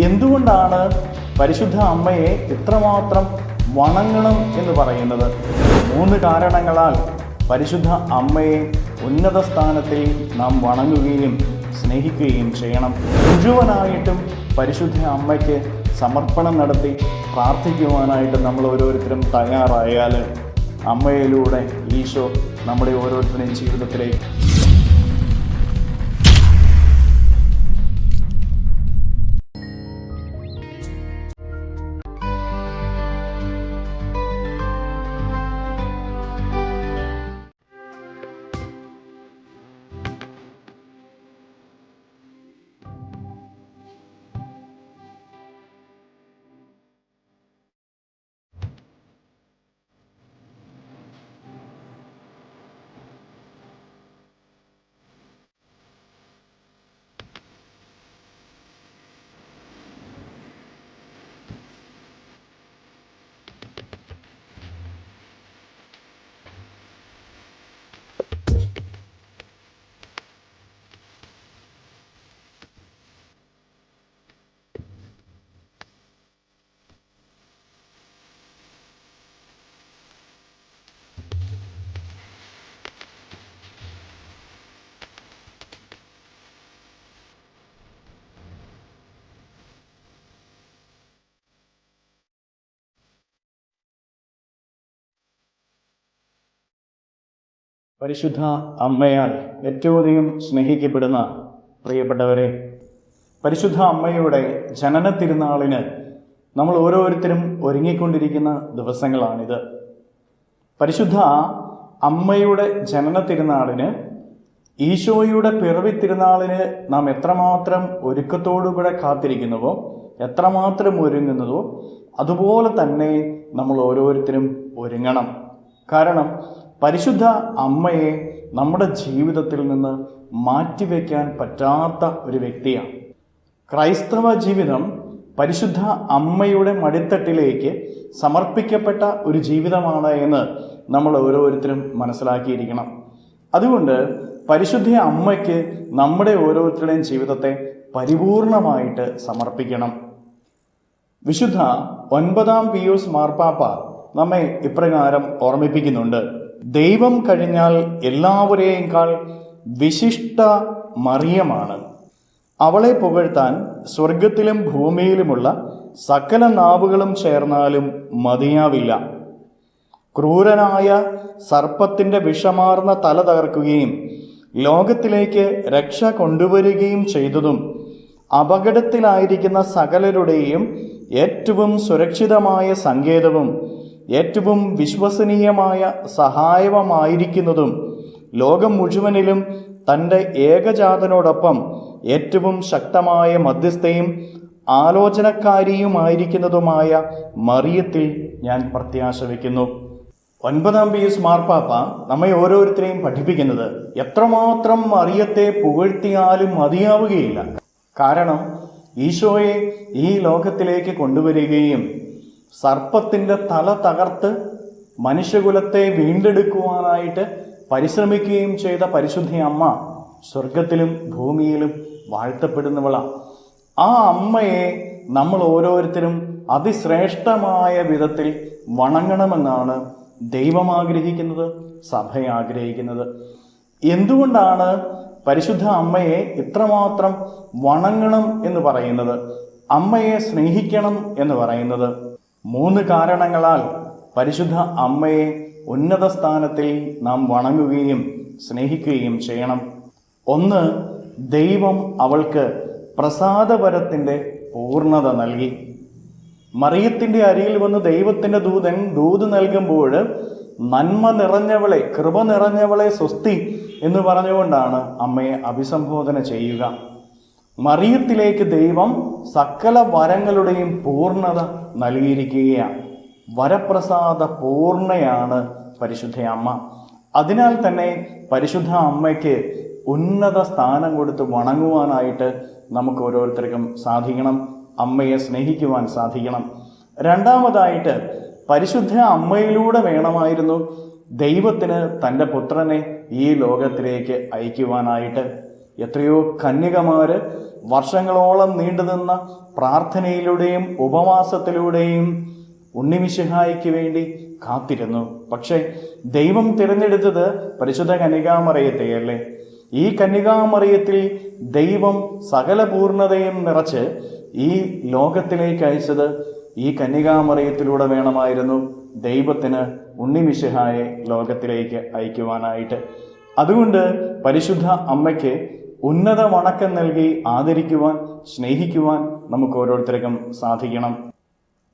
എന്തുകൊണ്ടാണ് പരിശുദ്ധ അമ്മയെ ഇത്രമാത്രം വണങ്ങണം എന്ന് പറയുന്നത്? മൂന്ന് കാരണങ്ങളാൽ പരിശുദ്ധ അമ്മയെ ഉന്നത സ്ഥാനത്തിൽ നാം വണങ്ങുകയും സ്നേഹിക്കുകയും ചെയ്യണം. മുഴുവനായിട്ടും പരിശുദ്ധ അമ്മയ്ക്ക് സമർപ്പണം നടത്തി പ്രാർത്ഥിക്കുവാനായിട്ട് നമ്മൾ ഓരോരുത്തരും തയ്യാറായാൽ അമ്മയിലൂടെ ഈശോ നമ്മുടെ ഓരോരുത്തരുടെയും ജീവിതത്തിലേക്ക് പരിശുദ്ധ അമ്മയാൽ ഏറ്റവും അധികം സ്നേഹിക്കപ്പെടുന്ന പ്രിയപ്പെട്ടവരെ പരിശുദ്ധ അമ്മയുടെ ജനന തിരുനാളിന് നമ്മൾ ഓരോരുത്തരും ഒരുങ്ങിക്കൊണ്ടിരിക്കുന്ന ദിവസങ്ങളാണിത്. പരിശുദ്ധ അമ്മയുടെ ജനന തിരുനാളിന് ഈശോയുടെ പിറവി തിരുനാളിന് നാം എത്രമാത്രം ഒരുക്കത്തോടുകൂടെ കാത്തിരിക്കുന്നുവോ എത്രമാത്രം ഒരുങ്ങുന്നതോ അതുപോലെ തന്നെ നമ്മൾ ഓരോരുത്തരും ഒരുങ്ങണം. കാരണം പരിശുദ്ധ അമ്മയെ നമ്മുടെ ജീവിതത്തിൽ നിന്ന് മാറ്റിവെക്കാൻ പറ്റാത്ത ഒരു വ്യക്തിയാണ്. ക്രൈസ്തവ ജീവിതം പരിശുദ്ധ അമ്മയുടെ മടിത്തട്ടിലേക്ക് സമർപ്പിക്കപ്പെട്ട ഒരു ജീവിതമാണ് എന്ന് നമ്മൾ ഓരോരുത്തരും മനസ്സിലാക്കിയിരിക്കണം. അതുകൊണ്ട് പരിശുദ്ധ അമ്മയ്ക്ക് നമ്മുടെ ഓരോരുത്തരുടെയും ജീവിതത്തെ പരിപൂർണമായിട്ട് സമർപ്പിക്കണം. വിശുദ്ധ ഒൻപതാം പിയൂസ് മാർപ്പാപ്പ നമ്മെ ഇപ്രകാരം ഓർമ്മിപ്പിക്കുന്നുണ്ട്. ദൈവം കഴിഞ്ഞാൽ എല്ലാവരെയേക്കാൾ വിശിഷ്ട മറിയമാണ് അവളെ പുകഴ്ത്താൻ സ്വർഗത്തിലും ഭൂമിയിലുമുള്ള സകല നാവുകളും ചേർന്നാലും മതിയാവില്ല. ക്രൂരനായ സർപ്പത്തിന്റെ വിഷമാർന്ന തല തകർക്കുകയും ലോകത്തിലേക്ക് രക്ഷ കൊണ്ടുവരികയും ചെയ്തതും അപകടത്തിലായിരിക്കുന്ന സകലരുടെയും ഏറ്റവും സുരക്ഷിതമായ സങ്കേതവും ഏറ്റവും വിശ്വസനീയമായ സഹായവമായിരിക്കുന്നതും ലോകം മുഴുവനിലും തന്റെ ഏകജാതനോടൊപ്പം ഏറ്റവും ശക്തമായ മധ്യസ്ഥയും ആലോചനക്കാരിയുമായിരിക്കുന്നതുമായ മറിയത്തിൽ ഞാൻ പ്രത്യാശ വയ്ക്കുന്നു ഒൻപതാം പീസ് മാർപ്പാപ്പ നമ്മെ ഓരോരുത്തരെയും പഠിപ്പിക്കുന്നത് എത്രമാത്രം മറിയത്തെ പുകഴ്ത്തിയാലും മതിയാവുകയില്ല. കാരണം ഈശോയെ ഈ ലോകത്തിലേക്ക് കൊണ്ടുവരികയും സർപ്പത്തിന്റെ തല തകർത്ത് മനുഷ്യകുലത്തെ വീണ്ടെടുക്കുവാനായിട്ട് പരിശ്രമിക്കുകയും ചെയ്ത പരിശുദ്ധി അമ്മ സ്വർഗത്തിലും ഭൂമിയിലും വാഴ്ത്തപ്പെടുന്നവളാണ് ആ അമ്മയെ നമ്മൾ ഓരോരുത്തരും അതിശ്രേഷ്ഠമായ വിധത്തിൽ വണങ്ങണമെന്നാണ് ദൈവം ആഗ്രഹിക്കുന്നത് സഭ ആഗ്രഹിക്കുന്നത്. എന്തുകൊണ്ടാണ് പരിശുദ്ധ അമ്മയെ ഇത്രമാത്രം വണങ്ങണം എന്ന് പറയുന്നത്? അമ്മയെ സ്നേഹിക്കണം എന്ന് പറയുന്നത് മൂന്ന് കാരണങ്ങളാൽ പരിശുദ്ധ അമ്മയെ ഉന്നത സ്ഥാനത്തിൽ നാം വണങ്ങുകയും സ്നേഹിക്കുകയും ചെയ്യണം. ഒന്ന് ദൈവം അവൾക്ക് പ്രസാദപരത്തിന്റെ പൂർണത നൽകി. മറിയത്തിന്റെ അരിയിൽ വന്ന് ദൈവത്തിന്റെ ദൂതൻ ദൂത് നൽകുമ്പോൾ നന്മ നിറഞ്ഞവളെ കൃപ നിറഞ്ഞവളെ സ്വസ്തി എന്ന് പറഞ്ഞുകൊണ്ടാണ് അമ്മയെ അഭിസംബോധന ചെയ്യുക. മറിയത്തിലേക്ക് ദൈവം സകല വരങ്ങളുടെയും പൂർണത നൽകിയിരിക്കുകയാണ്. വരപ്രസാദ പൂർണയാണ് പരിശുദ്ധ അമ്മ. അതിനാൽ തന്നെ പരിശുദ്ധ അമ്മയ്ക്ക് ഉന്നത സ്ഥാനം കൊടുത്ത് വണങ്ങുവാനായിട്ട് നമുക്ക് ഓരോരുത്തർക്കും സാധിക്കണം അമ്മയെ സ്നേഹിക്കുവാൻ സാധിക്കണം. രണ്ടാമതായിട്ട് പരിശുദ്ധ അമ്മയിലൂടെ വേണമായിരുന്നു ദൈവത്തിന് തന്റെ പുത്രനെ ഈ ലോകത്തിലേക്ക് അയക്കുവാനായിട്ട്. എത്രയോ കന്യകമാര് വർഷങ്ങളോളം നീണ്ടുനിന്ന പ്രാർത്ഥനയിലൂടെയും ഉപവാസത്തിലൂടെയും ഉണ്ണിമിശിഹായിക്ക് വേണ്ടി കാത്തിരുന്നു. പക്ഷേ ദൈവം തിരഞ്ഞെടുത്തത് പരിശുദ്ധ കന്യകാമറയത്തെയല്ലേ ഈ കന്യകാമറയത്തിൽ ദൈവം സകല പൂർണതയും നിറച്ച് ഈ ലോകത്തിലേക്ക് അയച്ചത് ഈ കന്യകാമറയത്തിലൂടെ വേണമായിരുന്നു ദൈവത്തിന് ഉണ്ണിമിശിഹായെ ലോകത്തിലേക്ക് അയക്കുവാനായിട്ട്. അതുകൊണ്ട് പരിശുദ്ധ അമ്മയ്ക്ക് ഉന്നത വണക്കം നൽകി ആദരിക്കുവാൻ സ്നേഹിക്കുവാൻ നമുക്ക് ഓരോരുത്തർക്കും സാധിക്കണം.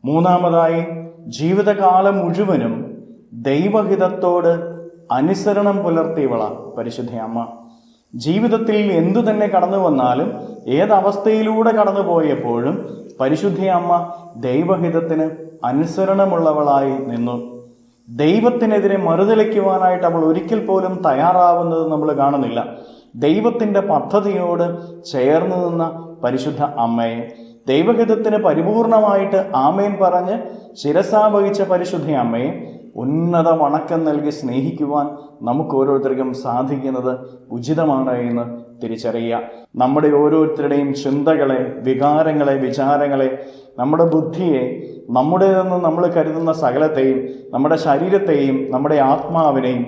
മൂന്നാമതായി ജീവിതകാലം മുഴുവനും ദൈവഹിതത്തോട് അനുസരണം പുലർത്തിയവള പരിശുദ്ധ അമ്മ. ജീവിതത്തിൽ എന്തു തന്നെ കടന്നു വന്നാലും ഏതവസ്ഥയിലൂടെ കടന്നു പോയപ്പോഴും പരിശുദ്ധ അമ്മ ദൈവഹിതത്തിന് അനുസരണമുള്ളവളായി നിന്നു. ദൈവത്തിനെതിരെ മറുതലിക്കുവാനായിട്ട് അവൾ ഒരിക്കൽ പോലും തയ്യാറാവുന്നത് നമ്മൾ കാണുന്നില്ല. ദൈവത്തിന്റെ പദ്ധതിയോട് ചേർന്ന് നിന്ന പരിശുദ്ധ അമ്മയെ ദൈവഹിതത്തിന് പരിപൂർണമായിട്ട് ആമേൻ പറഞ്ഞ് ശിരസാവഹിച്ച പരിശുദ്ധ അമ്മയെ ഉന്നത വണക്കം നൽകി സ്നേഹിക്കുവാൻ നമുക്ക് ഓരോരുത്തർക്കും സാധിക്കുന്നത് ഉചിതമാണ് എന്ന് തിരിച്ചറിയുക. നമ്മുടെ ഓരോരുത്തരുടെയും ചിന്തകളെ വികാരങ്ങളെ വിചാരങ്ങളെ നമ്മുടെ ബുദ്ധിയെ നമ്മുടെ നമ്മുടേതെന്ന് നമ്മൾ കരുതുന്ന സകലത്തെയും നമ്മുടെ ശരീരത്തെയും നമ്മുടെ ആത്മാവിനെയും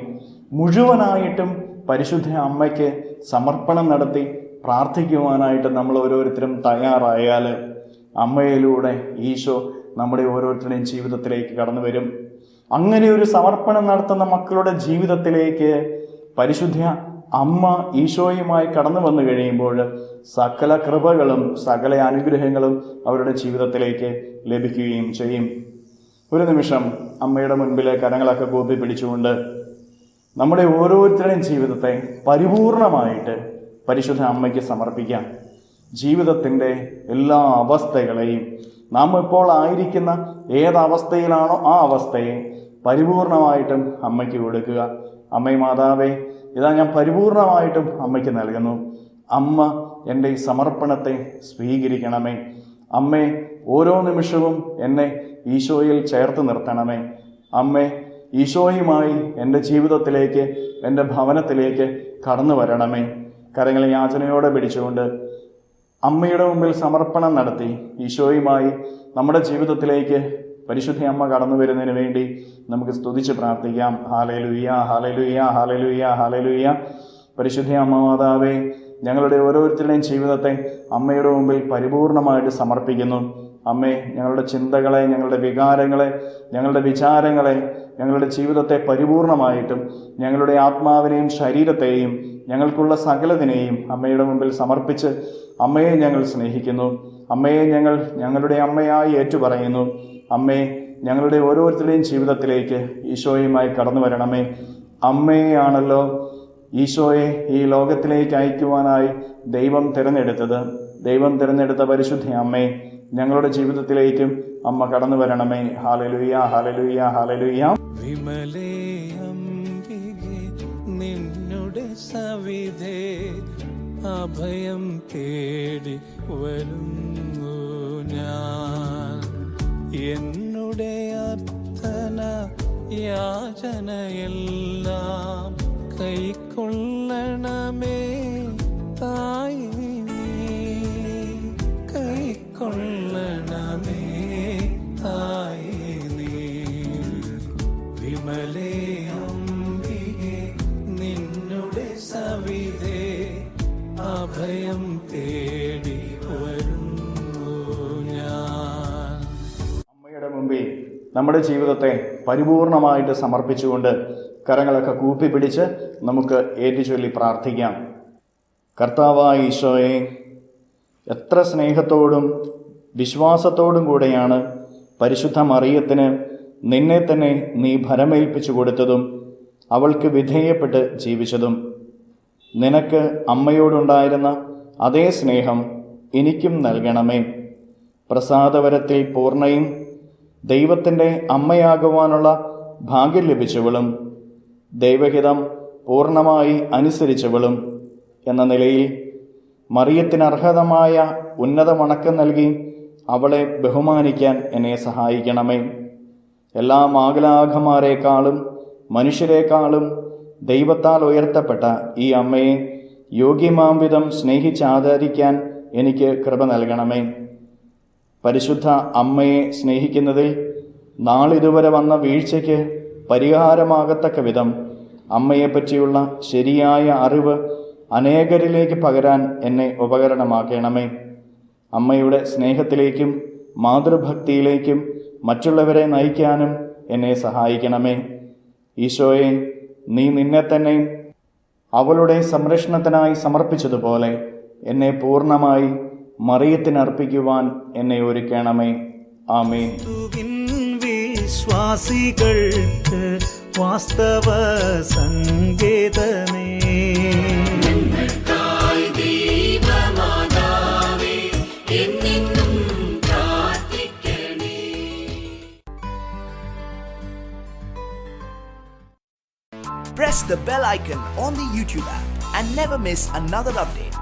മുഴുവനായിട്ടും പരിശുദ്ധ അമ്മയ്ക്ക് സമർപ്പണം നടത്തി പ്രാർത്ഥിക്കുവാനായിട്ട് നമ്മൾ ഓരോരുത്തരും തയ്യാറായാൽ അമ്മയിലൂടെ ഈശോ നമ്മുടെ ഓരോരുത്തരുടെയും ജീവിതത്തിലേക്ക് കടന്നു വരും. അങ്ങനെ ഒരു സമർപ്പണം നടത്തുന്ന മക്കളുടെ ജീവിതത്തിലേക്ക് പരിശുദ്ധ അമ്മ ഈശോയുമായി കടന്നു വന്നു കഴിയുമ്പോൾ സകല കൃപകളും സകല അനുഗ്രഹങ്ങളും അവരുടെ ജീവിതത്തിലേക്ക് ലഭിക്കുകയും ചെയ്യും. ഒരു നിമിഷം അമ്മയുടെ മുൻപിലെ കരങ്ങളൊക്കെ കൂപ്പി പിടിച്ചുകൊണ്ട് നമ്മുടെ ഓരോരുത്തരുടെയും ജീവിതത്തെ പരിപൂർണമായിട്ട് പരിശുദ്ധ അമ്മയ്ക്ക് സമർപ്പിക്കാം. ജീവിതത്തിന്റെ എല്ലാ അവസ്ഥകളെയും നാം ഇപ്പോൾ ആയിരിക്കുന്ന ഏതവസ്ഥയിലാണോ ആ അവസ്ഥയെ പരിപൂർണമായിട്ടും അമ്മയ്ക്ക് കൊടുക്കുക. അമ്മേ മാതാവേ ഇതാ ഞാൻ പരിപൂർണമായിട്ടും അമ്മയ്ക്ക് നൽകുന്നു. അമ്മ എന്റെ ഈ സമർപ്പണത്തെ സ്വീകരിക്കണമേ. അമ്മേ ഓരോ നിമിഷവും എന്നെ ഈശോയിൽ ചേർത്ത് നിർത്തണമേ. അമ്മേ ഈശോയുമായി എന്റെ ജീവിതത്തിലേക്ക് എന്റെ ഭവനത്തിലേക്ക് കടന്നു വരണമേ. കരങ്ങളെ യാചനയോടെ പിടിച്ചുകൊണ്ട് അമ്മയുടെ മുമ്പിൽ സമർപ്പണം നടത്തി ഈശോയുമായി നമ്മുടെ ജീവിതത്തിലേക്ക് പരിശുദ്ധ അമ്മ കടന്നു വരുന്നതിന് വേണ്ടി നമുക്ക് സ്തുതിച്ച് പ്രാർത്ഥിക്കാം. ഹാലലുയ്യ ഹാലലുയ്യ ഹാലലുയ്യ ഹാലലുയ്യ പരിശുദ്ധ അമ്മ മാതാവേ ഞങ്ങളുടെ ഓരോരുത്തരുടെയും ജീവിതത്തെ അമ്മയുടെ മുമ്പിൽ പരിപൂർണമായിട്ട് സമർപ്പിക്കുന്നു. അമ്മേ ഞങ്ങളുടെ ചിന്തകളെ ഞങ്ങളുടെ വികാരങ്ങളെ ഞങ്ങളുടെ വിചാരങ്ങളെ ഞങ്ങളുടെ ജീവിതത്തെ പരിപൂർണമായിട്ടും ഞങ്ങളുടെ ആത്മാവിനെയും ശരീരത്തെയും ഞങ്ങൾക്കുള്ള സകലതിനെയും അമ്മയുടെ മുമ്പിൽ സമർപ്പിച്ച് അമ്മയെ ഞങ്ങൾ സ്നേഹിക്കുന്നു. അമ്മയെ ഞങ്ങൾ ഞങ്ങളുടെ അമ്മയായി ഏറ്റുപറയുന്നു. അമ്മേ ഞങ്ങളുടെ ഓരോരുത്തരുടെയും ജീവിതത്തിലേക്ക് ഈശോയുമായി കടന്നു വരണമേ അമ്മയെയാണല്ലോ ഈശോയെ ഈ ലോകത്തിലേക്ക് അയക്കുവാനായി ദൈവം തിരഞ്ഞെടുത്തത്. ദൈവം തിരഞ്ഞെടുത്ത പരിശുദ്ധ അമ്മേ ഞങ്ങളുടെ ജീവിതത്തിലേക്കും അമ്മ കടന്നു വരണമേ. ഹാലലുയ്യ ഹാലലുയ്യ ഹാലലുയ്യ നിന്നുടെ സവിധേ അഭയം തേടി വരുന്നു ഞാൻ. എന്നുടെ അർത്ഥന യാചനയെല്ലാം കൈക്കൊള്ളണമേ തായി കൈക്കൊള്ളണമേ തായി നീ വിമലേ അംബികെ നിന്നുടെ സവിതേ അഭയം തേടി വരുന്നു ഞാൻ. അമ്മയുടെ മുമ്പിൽ നമ്മുടെ ജീവിതത്തെ പരിപൂർണമായിട്ട് സമർപ്പിച്ചുകൊണ്ട് കരങ്ങളൊക്കെ കൂപ്പി പിടിച്ച് നമുക്ക് ഏറ്റുചൊല്ലി പ്രാർത്ഥിക്കാം. കർത്താവായ ഈശോയെ എത്ര സ്നേഹത്തോടും വിശ്വാസത്തോടും കൂടെയാണ് പരിശുദ്ധ മറിയത്തിന് നിന്നെ തന്നെ നീ ഭരമേൽപ്പിച്ചു കൊടുത്തതും അവൾക്ക് വിധേയപ്പെട്ട് ജീവിച്ചതും. നിനക്ക് അമ്മയോടുണ്ടായിരുന്ന അതേ സ്നേഹം എനിക്കും നൽകണമേ. പ്രസാദവരത്തിൽ പൂർണയും ദൈവത്തിന്റെ അമ്മയാകുവാനുള്ള ഭാഗ്യം ലഭിച്ചവളും ദൈവഹിതം പൂർണമായി അനുസരിച്ചവളും എന്ന നിലയിൽ മറിയത്തിന് അർഹതമായ ഉന്നത വണക്കം നൽകി അവളെ ബഹുമാനിക്കാൻ എന്നെ സഹായിക്കണമേ. എല്ലാ മാഗലാഘമാരെക്കാളും മനുഷ്യരെക്കാളും ദൈവത്താൽ ഉയർത്തപ്പെട്ട ഈ അമ്മയെ യോഗ്യമാം വിധം സ്നേഹിച്ചാദരിക്കാൻ എനിക്ക് കൃപ നൽകണമേ. പരിശുദ്ധ അമ്മയെ സ്നേഹിക്കുന്നതിൽ നാളിതുവരെ വന്ന വീഴ്ചയ്ക്ക് പരിഹാരമാകത്തക്ക വിധം അമ്മയെപ്പറ്റിയുള്ള ശരിയായ അറിവ് അനേകരിലേക്ക് പകരാൻ എന്നെ ഉപകരണമാക്കണമേ. അമ്മയുടെ സ്നേഹത്തിലേക്കും മാതൃഭക്തിയിലേക്കും മറ്റുള്ളവരെ നയിക്കാനും എന്നെ സഹായിക്കണമേ. ഈശോയെ നീ നിന്നെ തന്നെ അവളുടെ സംരക്ഷണത്തിനായി സമർപ്പിച്ചതുപോലെ എന്നെ പൂർണമായി മറിയത്തിനർപ്പിക്കുവാൻ എന്നെ ഒരുക്കണമേ. ആമേൻ. വിശ്വാസികൾക്ക് വാസ്തവ സങ്കേതമേ press the bell icon on the YouTube app and never miss another update.